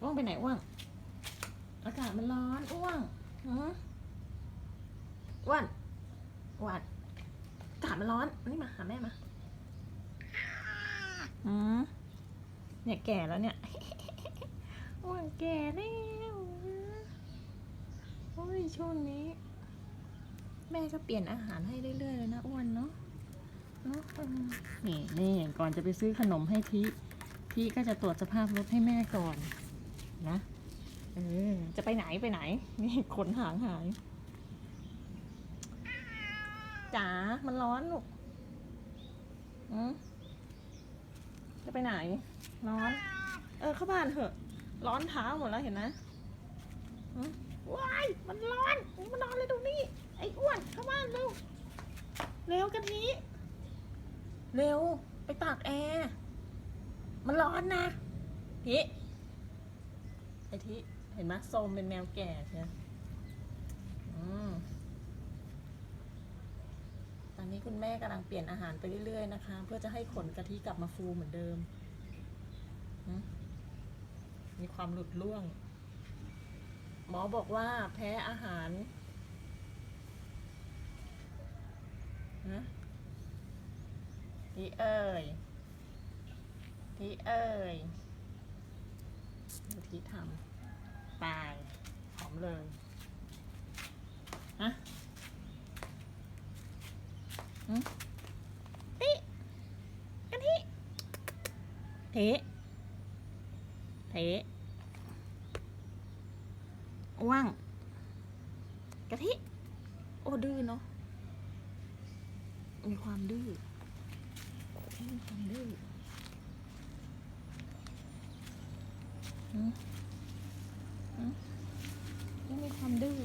อ้วงไปไหนอ้วง อากาศมันร้อนอ้วงหืออ้วนอ้วนอากาศมันร้อนนี่มาหาแม่มาอืมเนี่ยแก่แล้วเนี่ยอ้วนแก่แล้วโอ้ยช่วงนี้ แม่ก็เปลี่ยนอาหารให้เรื่อยๆเลยนะอ้วนเนาะเนาะอืมนี่นี่ก่อนจะไปซื้อขนมให้ทีทีก็จะตรวจสภาพรถให้แม่ก่อน นะเออจะไปไหนไปไหน นี่ขนหางหายจ๋ามันร้อนลูกอืมจะไปไหน ร้อน เออเข้าบ้านเถอะ ร้อนเท้าหมดแล้วเห็นนะอืมว้ายมันร้อนมันนอนเลยตรงนี้ไอ้อ้วนเข้าบ้านเร็ว เร็วกันทีเร็วไปตากแอร์ มันร้อนนะที ไอทีเห็นไหมโซมเป็นแมวแก่ใช่ไหมตอนนี้คุณแม่กำลังเปลี่ยนอาหารไปเรื่อยๆนะคะ เพื่อจะให้ขนกะทิกลับมาฟูเหมือนเดิม มีความหลุดร่วง หมอบอกว่าแพ้อาหารนะที่เอ่ยที่เอ่ย ดูที่ทำตายหอมเลยฮะติกะทิเทเทอ้วงกะทิ โอ้ดื้อเนาะมีความดื้อ ยังมีความดื้อ